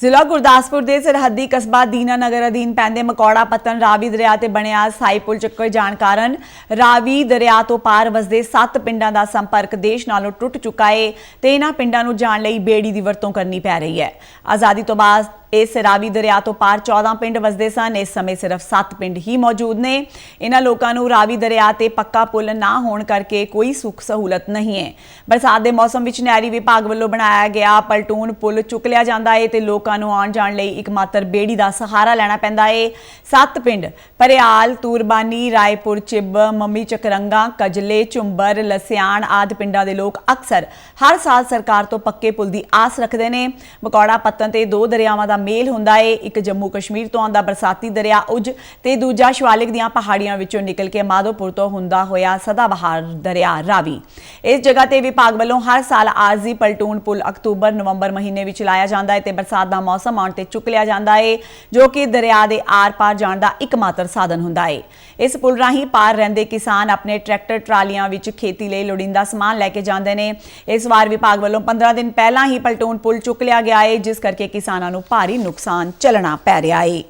ਜ਼ਿਲ੍ਹਾ ਗੁਰਦਾਸਪੁਰ ਦੇ ਸਰਹੱਦੀ ਕਸਬਾ ਦੀਨਾ ਨਗਰ ਅਧੀਨ ਪੈਂਦੇ ਮਕੌੜਾ, ਪੱਤਨ, ਰਾਵੀ ਦਰਿਆ ਤੇ ਬਣਿਆ ਸਾਈ ਪੁਲ ਚੱਕਰ ਜਾਣ ਕਾਰਨ ਰਾਵੀ ਦਰਿਆ ਤੋਂ ਪਾਰ ਵਸਦੇ 7 ਪਿੰਡਾਂ ਦਾ ਸੰਪਰਕ ਦੇਸ਼ ਨਾਲੋਂ ਟੁੱਟ ਚੁੱਕਾ ਏ ਤੇ ਇਹਨਾਂ ਪਿੰਡਾਂ ਨੂੰ ਜਾਣ ਲਈ ਬੇੜੀ ਦੀ ਵਰਤੋਂ ਕਰਨੀ ਪੈ ਰਹੀ ਹੈ। ਆਜ਼ਾਦੀ ਤੋਂ ਬਾਅਦ ਇਸ ਰਾਵੀ ਦਰਿਆ ਤੋਂ ਪਾਰ 14 ਪਿੰਡ ਵਸਦੇ ਸਨ। ਇਸ ਸਮੇਂ ਸਿਰਫ 7 ਪਿੰਡ ਹੀ ਮੌਜੂਦ ਨੇ। ਇਹਨਾਂ ਲੋਕਾਂ ਨੂੰ ਰਾਵੀ ਦਰਿਆ ਤੇ ਪੱਕਾ ਪੁਲ ਨਾ ਹੋਣ ਕਰਕੇ ਕੋਈ ਸੁੱਖ ਸਹੂਲਤ ਨਹੀਂ ਹੈ। ਬਰਸਾਤ ਦੇ ਮੌਸਮ ਵਿੱਚ ਨਹਿਰੀ ਵਿਭਾਗ ਵੱਲੋਂ ਬਣਾਇਆ ਗਿਆ ਪਲਟੂਨ ਪੁਲ ਚੁੱਕ ਲਿਆ ਜਾਂਦਾ ਹੈ ਤੇ ਲੋਕਾਂ ਨੂੰ ਆਉਣ ਜਾਣ ਲਈ ਇੱਕ ਮਾਤਰ ਬੇੜੀ ਦਾ ਸਹਾਰਾ ਲੈਣਾ ਪੈਂਦਾ ਹੈ। 7 ਪਿੰਡ ਪਰਿਆਲ ਤੂਰਬਾਨੀ, ਰਾਏਪੁਰ, ਚਿੱਬ, ਮੰਮੀ ਚਕਰੰਗਾ, ਕਜਲੇ, ਝੁੰਬਰ, ਲਸਿਆਣ ਆਦਿ ਪਿੰਡਾਂ ਦੇ ਲੋਕ ਅਕਸਰ ਹਰ ਸਾਲ ਸਰਕਾਰ ਤੋਂ ਪੱਕੇ ਪੁਲ ਦੀ ਆਸ ਰੱਖਦੇ ਨੇ। ਮਕੌੜਾ ਪੱਤਨ ਤੇ ਦੋ ਦਰਿਆਵਾਂ ਦਾ ਮੇਲ ਹੁੰਦਾ ਏ। ਇੱਕ ਜੰਮੂ ਕਸ਼ਮੀਰ ਤੋਂ ਆਉਂਦਾ ਬਰਸਾਤੀ ਦਰਿਆ ਉਜ ਤੇ ਦੂਜਾ ਸ਼ਿਵਾਲਿਕ ਦੀਆਂ ਪਹਾੜੀਆਂ ਵਿੱਚੋਂ ਨਿਕਲ ਕੇ ਮਾਧੋਪੁਰ ਤੋਂ ਹੁੰਦਾ ਹੋਇਆ ਸਦਾਬਹਾਰ ਦਰਿਆ ਰਾਵੀ। ਇਸ ਜਗ੍ਹਾ ਤੇ ਵਿਭਾਗ ਵੱਲੋਂ ਹਰ ਸਾਲ ਆਰਜ਼ੀ ਪਲਟੂਨ ਪੁਲ ਅਕਤੂਬਰ, ਨਵੰਬਰ ਮਹੀਨੇ ਵਿੱਚ ਲਾਇਆ ਜਾਂਦਾ ਹੈ ਤੇ ਬਰਸਾਤ ਦਾ ਮੌਸਮ ਆਉਣ ਤੇ ਚੁੱਕ ਲਿਆ ਜਾਂਦਾ ਏ, ਜੋ ਕਿ ਦਰਿਆ ਦੇ ਆਰ-ਪਾਰ ਜਾਣ ਦਾ ਇੱਕਮਾਤਰ ਸਾਧਨ ਹੁੰਦਾ ਏ। ਇਸ ਪੁਲ ਰਾਹੀਂ ਪਾਰ ਰਹਿੰਦੇ ਕਿਸਾਨ ਆਪਣੇ ਟਰੈਕਟਰ ਟਰਾਲੀਆਂ ਵਿੱਚ ਖੇਤੀ ਲਈ ਲੋੜੀਂਦਾ ਸਮਾਨ ਲੈ ਕੇ ਜਾਂਦੇ ਨੇ। ਇਸ ਵਾਰ ਵਿਭਾਗ ਵੱਲੋਂ 15 ਦਿਨ ਪਹਿਲਾਂ ਹੀ ਪਲਟੂਨ ਪੁਲ ਚੁੱਕ ਲਿਆ ਗਿਆ ਏ, ਜਿਸ ਕਰਕੇ ਕਿਸਾਨਾਂ ਨੂੰ ਭਾਰੀ ਨੁਕਸਾਨ ਝੱਲਣਾ ਪੈ ਰਿਹਾ ਏ।